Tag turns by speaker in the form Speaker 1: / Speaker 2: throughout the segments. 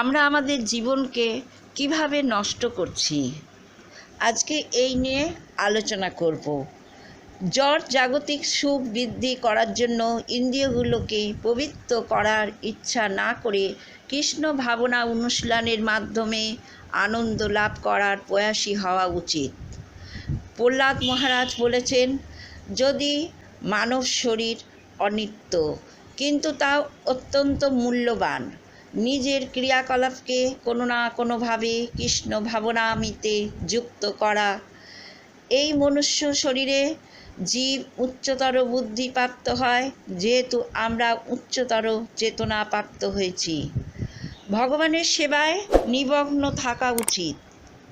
Speaker 1: আমরা আমাদের জীবনকে কীভাবে নষ্ট করছি? আজকে এই নিয়ে আলোচনা করব। জ্বর জাগতিক সুখ বৃদ্ধি করার জন্য ইন্দ্রিয়গুলোকে পবিত্র করার ইচ্ছা না করে কৃষ্ণ ভাবনা অনুশীলনের মাধ্যমে আনন্দ লাভ করার প্রয়াসী হওয়া উচিত। প্রহ্লাদ মহারাজ বলেছেন, যদি মানব শরীর অনিত্য, কিন্তু তা অত্যন্ত মূল্যবান নিজের ক্রিয়াকলাপকে কোনো না কোনোভাবে কৃষ্ণ ভাবনামিতে যুক্ত করা। এই মনুষ্য শরীরে জীব উচ্চতর বুদ্ধি প্রাপ্ত হয়, যেহেতু আমরা উচ্চতর চেতনা প্রাপ্ত হয়েছি। ভগবানের সেবায় নিমগ্ন থাকা উচিত।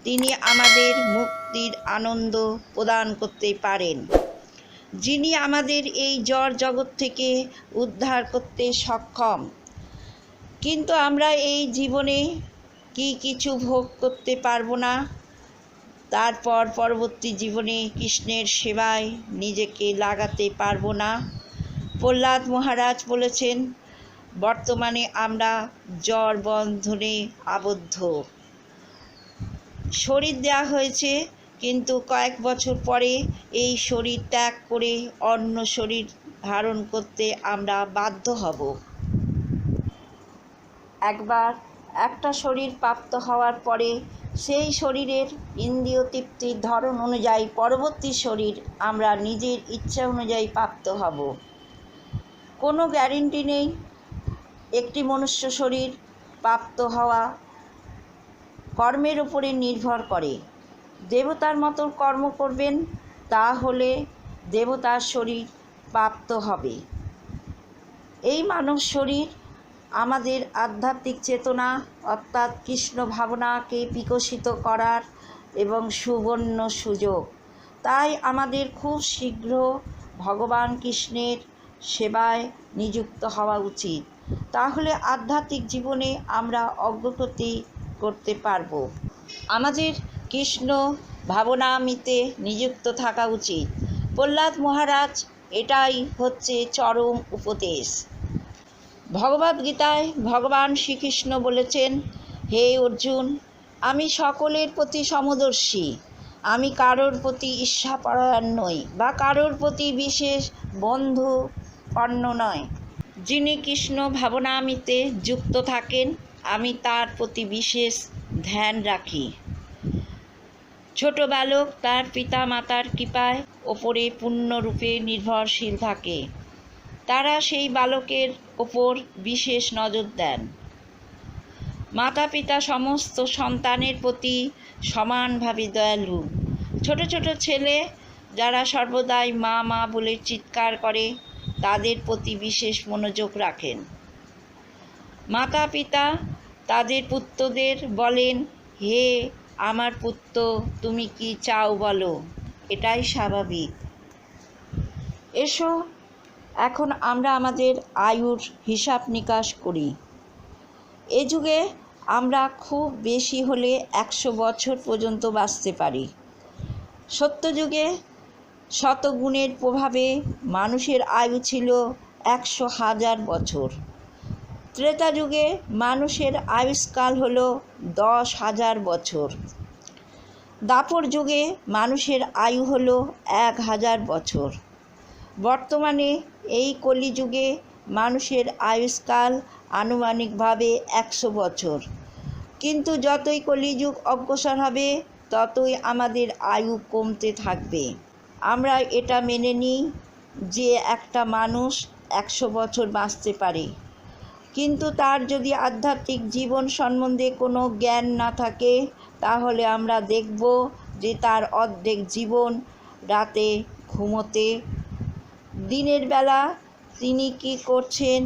Speaker 1: তিনি আমাদের মুক্তির আনন্দ প্রদান করতে পারেন। যিনি আমাদের এই জড় জগৎ থেকে উদ্ধার করতে সক্ষম কিন্তু আমরা এই জীবনে কি কিছু ভোগ করতে পারব না। তারপর পরবর্তী জীবনে কৃষ্ণের সেবায় নিজেকে লাগাতে পারব না। প্রহ্লাদ মহারাজ বলেছেন, বর্তমানে আমরা জ্বর, বন্ধনে আবদ্ধ। শরীর দেওয়া হয়েছে, কিন্তু কয়েক বছর পরে এই শরীর ত্যাগ করে অন্য শরীর ধারণ করতে আমরা বাধ্য হব। একবার একটা শরীর প্রাপ্ত হওয়ার পরে সেই শরীরের ইন্দ্রিয় তৃপ্তির ধরন অনুযায়ী পরবর্তী শরীর আমরা নিজের ইচ্ছা অনুযায়ী প্রাপ্ত হব। কোনো গ্যারেন্টি নেই। একটি মনুষ্য শরীর প্রাপ্ত হওয়া কর্মের উপরে নির্ভর করে। দেবতার মতো কর্ম করবেন, তাহলে দেবতার শরীর প্রাপ্ত হবে। এই মানব শরীর আমাদের আধ্যাত্মিক চেতনা অর্থাৎ কৃষ্ণ ভাবনাকে বিকশিত করার এবং সুবর্ণ সুযোগ। তাই আমাদের খুব শীঘ্র ভগবান কৃষ্ণের সেবায় নিযুক্ত হওয়া উচিত। তাহলে আধ্যাত্মিক জীবনে আমরা অগ্রগতি করতে পারব। আমাদের কৃষ্ণ ভাবনামিতে নিযুক্ত থাকা উচিত। প্রহ্লাদ মহারাজ, এটাই হচ্ছে চরম উপদেশ। ভগবদ্গীতায় ভগবান শ্রীকৃষ্ণ বলেছেন, হে অর্জুন, আমি সকলের প্রতি সমদর্শী। আমি কারোর প্রতি ঈর্ষাপরায়ণ নই বা কারোর প্রতি বিশেষ বন্ধু অন্য নয়। যিনি কৃষ্ণ ভাবনামিতে যুক্ত থাকেন, আমি তার প্রতি বিশেষ ধ্যান রাখি। ছোট বালক তার পিতা মাতার কৃপায় ওপরে পূর্ণরূপে নির্ভরশীল থাকে। তারা সেই বালকের ওপর বিশেষ নজর দেন। মাতা পিতা সমস্ত সন্তানের প্রতি সমানভাবে দয়ালু। ছোট ছোট ছেলে যারা সর্বদাই মা মা বলে চিৎকার করে, তাদের প্রতি বিশেষ মনোযোগ রাখেন। মাতা পিতা তাদের পুত্রদের বলেন, হে আমার পুত্র, তুমি কি চাও বলো? এটাই স্বাভাবিক। এসো এখন আমরা আমাদের আয়ুর হিসাব নিকাশ করি। এ যুগে আমরা খুব বেশি হলে একশো বছর পর্যন্ত বাঁচতে পারি। সত্যযুগে শতগুণের প্রভাবে মানুষের আয়ু ছিল একশো হাজার বছর। ত্রেতা যুগে মানুষের আয়ুষ্কাল হল দশ হাজার বছর। দাপর যুগে মানুষের আয়ু হল এক হাজার বছর। বর্তমানে এই কলিযুগে মানুষের আয়ুষ্কাল আনুমানিকভাবে একশো বছর। কিন্তু যতই কলিযুগ অগ্রসর হবে, ততই আমাদের আয়ু কমতে থাকবে। আমরা এটা মেনে নিই যে একটা মানুষ একশো বছর বাঁচতে পারে। কিন্তু তার যদি আধ্যাত্মিক জীবন সম্বন্ধে কোনো জ্ঞান না থাকে, তাহলে আমরা দেখব যে তার অর্ধেক জীবন রাতে ঘুমোতে দিনের বেলা তিনি কি করছেন?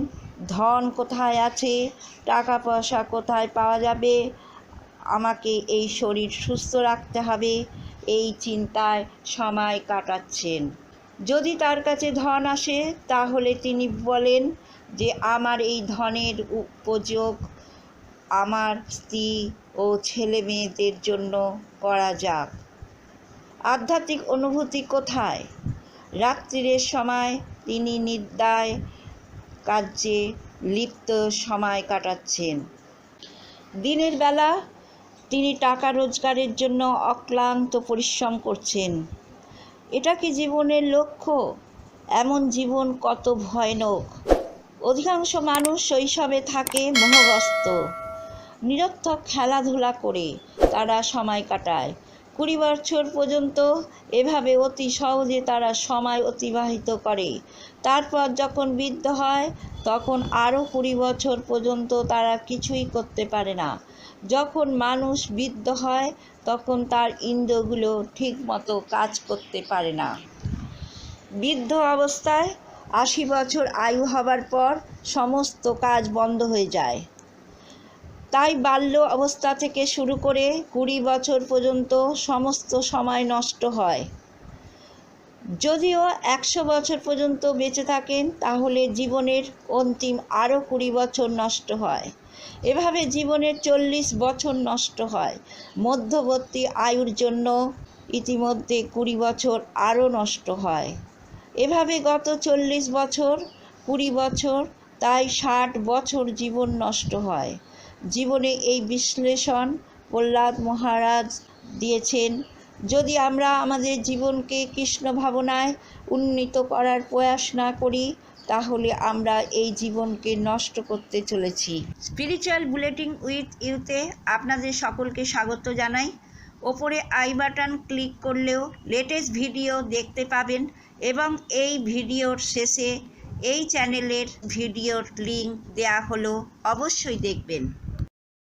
Speaker 1: ধন কোথায় আছে? টাকা পয়সা কোথায় পাওয়া যাবে? আমাকে এই শরীর সুস্থ রাখতে হবে। এই চিন্তায় সময় কাটাচ্ছেন। যদি তার কাছে ধন আসে, তাহলে তিনি বলেন যে, আমার এই ধনের উপযোগ আমার স্ত্রী ও ছেলে মেয়েদের জন্য করা যাক। আধ্যাত্মিক অনুভূতি কোথায়? রাত্রিরের সময় তিনি নিদ্রায় কার্যে লিপ্ত সময় কাটাচ্ছেন। দিনের বেলা তিনি টাকা রোজগারের জন্য অক্লান্ত পরিশ্রম করছেন। এটা কি জীবনের লক্ষ্য? এমন জীবন কত ভয়ানক। অধিকাংশ মানুষ শৈশবে থাকে মোহগ্রস্ত। নিরর্থক খেলাধুলা করে তারা সময় কাটায়। কুড়ি বছর পর্যন্ত এভাবে অতি সহজে তারা সময় অতিবাহিত করে। তারপর যখন বৃদ্ধ হয়, তখন আরও কুড়ি বছর পর্যন্ত তারা কিছুই করতে পারে না। যখন মানুষ বৃদ্ধ হয়, তখন তার ইন্দ্রগুলো ঠিকমতো কাজ করতে পারে না। বৃদ্ধ অবস্থায় আশি বছর আয়ু হবার পর সমস্ত কাজ বন্ধ হয়ে যায়। তাই বাল্য অবস্থা থেকে শুরু করে কুড়ি বছর পর্যন্ত সমস্ত সময় নষ্ট হয়। যদিও একশো বছর পর্যন্ত বেঁচে থাকেন, তাহলে জীবনের অন্তিম আরও কুড়ি বছর নষ্ট হয়। এভাবে জীবনের চল্লিশ বছর নষ্ট হয়। মধ্যবর্তী আয়ুর জন্য ইতিমধ্যে কুড়ি বছর আরও নষ্ট হয়। এভাবে গত চল্লিশ বছর, কুড়ি বছর, তাই ষাট বছর জীবন নষ্ট হয়। জীবনে এই বিশ্লেষণ প্রহ্লাদ মহারাজ দিয়েছেন। যদি আমরা আমাদের জীবনকে কৃষ্ণ ভাবনায় উন্নীত করার প্রয়াস না করি, তাহলে আমরা এই জীবনকে নষ্ট করতে চলেছি। স্পিরিচুয়াল বুলেটিন উইথ ইউতে আপনাদের সকলকে স্বাগত জানাই। ওপরে আই বাটন ক্লিক করলেও লেটেস্ট ভিডিও দেখতে পাবেন এবং এই ভিডিওর শেষে এই চ্যানেলের ভিডিওর লিঙ্ক দেয়া হলো অবশ্যই দেখবেন।